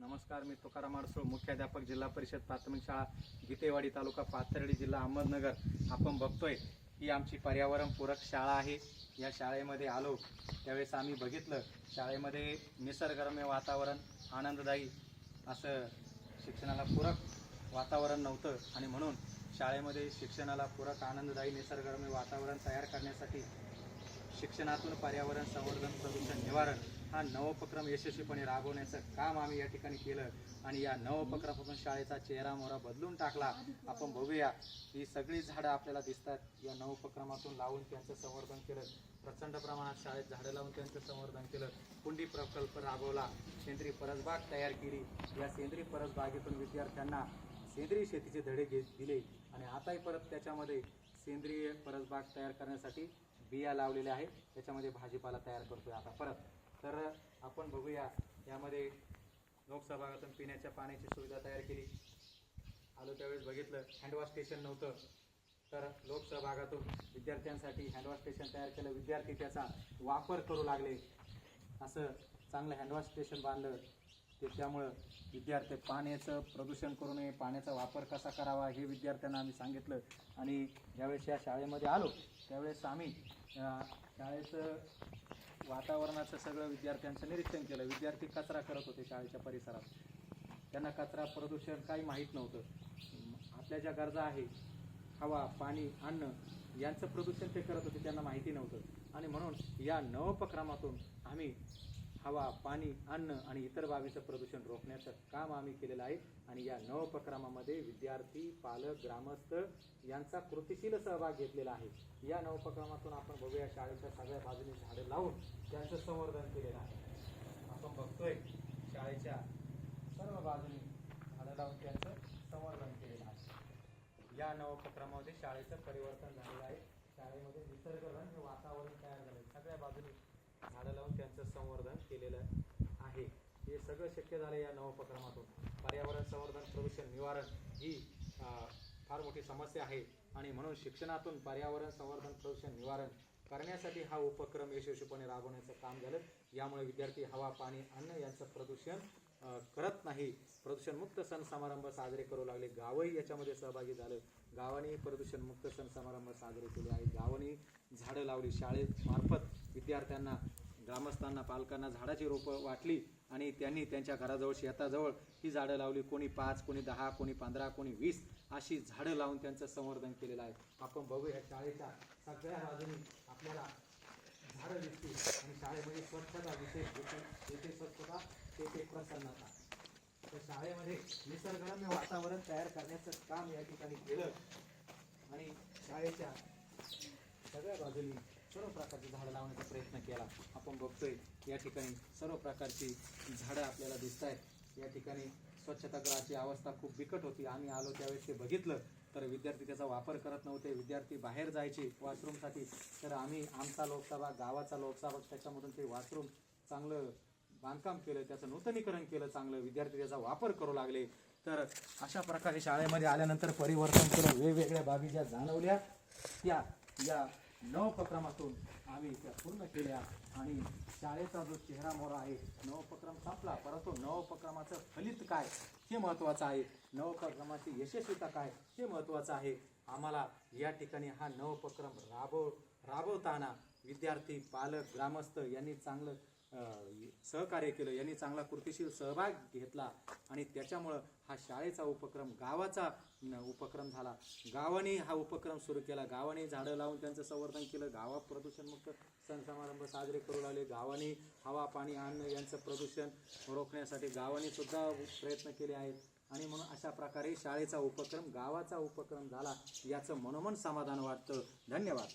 नमस्कार मी तुकाराम आडसूळ मुख्याध्यापक जिल्हा परिषद प्राथमिक शाळा गीतेवाडी तालुका पाथर्डी जिल्हा अहमदनगर. आपण बघतोय ही आमची पर्यावरणपूरक शाळा आहे. या शाळेमध्ये आलो. त्यावेळेस आम्ही बघितलं शाळेमध्ये निसर्गरम्य वातावरण आनंददायी असं शिक्षणाला पूरक वातावरण नव्हतं. आणि म्हणून शाळेमध्ये शिक्षणाला पूरक आनंददायी निसर्गरम्य वातावरण तयार करण्यासाठी शिक्षणातून पर्यावरण संवर्धन प्रदूषण निवारण हा नवोपक्रम यशस्वीपणे राबवण्याचं काम आम्ही या ठिकाणी केलं आणि या नवोपक्रमापासून शाळेचा चेहरा मोहरा बदलून टाकला. आपण बघूया ही सगळी झाडं आपल्याला दिसतात. या नवोपक्रमातून लावून त्यांचं संवर्धन केलं. प्रचंड प्रमाणात शाळेत झाडं लावून त्यांचं संवर्धन केलं. कुंडी प्रकल्प राबवला. सेंद्रिय परसबाग तयार केली. या सेंद्रिय परसबागेतून विद्यार्थ्यांना सेंद्रिय शेतीचे धडे घेत दिले. आणि आताही परत त्याच्यामध्ये सेंद्रिय परसबाग तयार करण्यासाठी बिया लावलेल्या आहेत. त्याच्यामध्ये भाजीपाला तयार करतोय आता. परत तर आपण बघूया यामध्ये लोकसभागातून पिण्याच्या पाण्याची सुविधा तयार केली. आलो त्यावेळेस बघितलं हँडवॉश स्टेशन नव्हतं. तर लोकसहभागातून विद्यार्थ्यांसाठी हँडवॉश स्टेशन तयार केलं. विद्यार्थी त्याचा वापर करू लागले. असं चांगलं हँडवॉश स्टेशन बांधलं. ते त्यामुळं विद्यार्थी पाण्याचं प्रदूषण करू नये पाण्याचा वापर कसा करावा हे विद्यार्थ्यांना आम्ही सांगितलं. आणि ज्यावेळेस या शाळेमध्ये आलो त्यावेळेस आम्ही शाळेचं वातावरणाचं सगळं विद्यार्थ्यांचं निरीक्षण केलं. विद्यार्थी कचरा करत होते शाळेच्या परिसरात. त्यांना कचरा प्रदूषण काही माहीत नव्हतं. आपल्या ज्या गरजा आहे हवा पाणी अन्न यांचं प्रदूषण ते करत होते त्यांना माहिती नव्हतं. आणि म्हणून या नवोपक्रमातून आम्ही हवा पाणी अन्न आणि इतर बाबीचं प्रदूषण रोखण्याचं काम आम्ही केलेलं आहे. आणि या नवोपक्रमामध्ये विद्यार्थी पालक ग्रामस्थ यांचा कृतीशील सहभाग घेतलेला आहे. या नवोपक्रमातून आपण बघूया शाळेच्या सगळ्या बाजूने झाडं लावून त्यांचं संवर्धन केलेलं आहे. आपण बघतोय शाळेच्या सर्व बाजूने झाडं लावून त्यांचं संवर्धन केलेलं आहे. या नवोपक्रमामध्ये शाळेचं परिवर्तन झालेलं आहे. शाळेमध्ये निसर्गरम्य वातावरण तयार झालं सगळ्या बाजूने झाडं लावून त्यांचं संवर्धन केलेलं आहे. हे सगळं शक्य झालं या नवोपक्रमातून पर्यावरण संवर्धन प्रदूषण निवारण ही फार मोठी समस्या आहे. आणि म्हणून शिक्षणातून पर्यावरण संवर्धन प्रदूषण निवारण करण्यासाठी हा उपक्रम यशस्वीपणे राबवण्याचं काम झालं. यामुळे विद्यार्थी हवा पाणी अन्न यांचं प्रदूषण करत नाही. प्रदूषणमुक्त सण समारंभ साजरे करू लागले. गावही याच्यामध्ये सहभागी झालं. गावाने प्रदूषणमुक्त सण समारंभ साजरे केले आहेत. गावाने झाडं लावली. शाळेत मार्फत विद्यार्थ्यांना ग्रामस्थांना पालकांना झाडाची रोपं वाटली आणि त्यांनी त्यांच्या घराजवळ शेताजवळ ही झाडं लावली. कोणी पाच कोणी दहा कोणी पंधरा कोणी वीस अशी झाडं लावून त्यांचं संवर्धन केलेलं आहे. आपण बघूया शाळेच्या सगळ्या बाजूनी आपल्याला झाडं दिसतील आणि शाळेमध्ये स्वच्छता विशेष जेथे स्वच्छता तेथे प्रसन्नता. तर शाळेमध्ये निसर्गरम्य वातावरण तयार करण्याचं काम या ठिकाणी केलं. आणि शाळेच्या सगळ्या बाजूनी सर्व प्रकारची झाडं लावण्याचा प्रयत्न केला. आपण बघतोय या ठिकाणी सर्व प्रकारची झाडं आपल्याला दिसत आहेत या ठिकाणी स्वच्छतागृहाची अवस्था खूप बिकट होती. आम्ही आलो त्यावेळेस ते बघितलं तर विद्यार्थी त्याचा वापर करत नव्हते. विद्यार्थी बाहेर जायचे वॉशरूमसाठी. तर आम्ही आमचा लोकसभा गावाचा लोकसभा त्याच्यामधून ते वॉशरूम चांगलं बांधकाम केलं त्याचं नूतनीकरण केलं चांगलं. विद्यार्थी त्याचा वापर करू लागले. तर अशा प्रकारे शाळेमध्ये आल्यानंतर परिवर्तन केलं वेगवेगळ्या बाबी ज्या जाणवल्या त्या या नवपक्रमातून आम्ही त्या पूर्ण केल्या आणि शाळेचा जो चेहरा मोहरा आहे नवोपक्रम संपला. परंतु नवोपक्रमाचं फलित काय हे महत्त्वाचं आहे. नवोपक्रमाची यशस्वीता काय हे महत्त्वाचं आहे. आम्हाला या ठिकाणी हा नवोपक्रम राबव राबवताना विद्यार्थी पालक ग्रामस्थ यांनी चांगलं सहकार्य केलं. यांनी चांगला कृतीशील सहभाग घेतला आणि त्याच्यामुळं हा शाळेचा उपक्रम गावाचा उपक्रम झाला. गावाने हा उपक्रम सुरू केला. गावाने झाडं लावून त्यांचं संवर्धन केलं. गावात प्रदूषणमुक्त सण समारंभ साजरे करू लागले. गावाने हवा पाणी अन्न यांचं प्रदूषण रोखण्यासाठी गावाने सुद्धा प्रयत्न केले आहेत. आणि म्हणून अशा प्रकारे शाळेचा उपक्रम गावाचा उपक्रम झाला. याचं मनोमन समाधान वाटतं. धन्यवाद.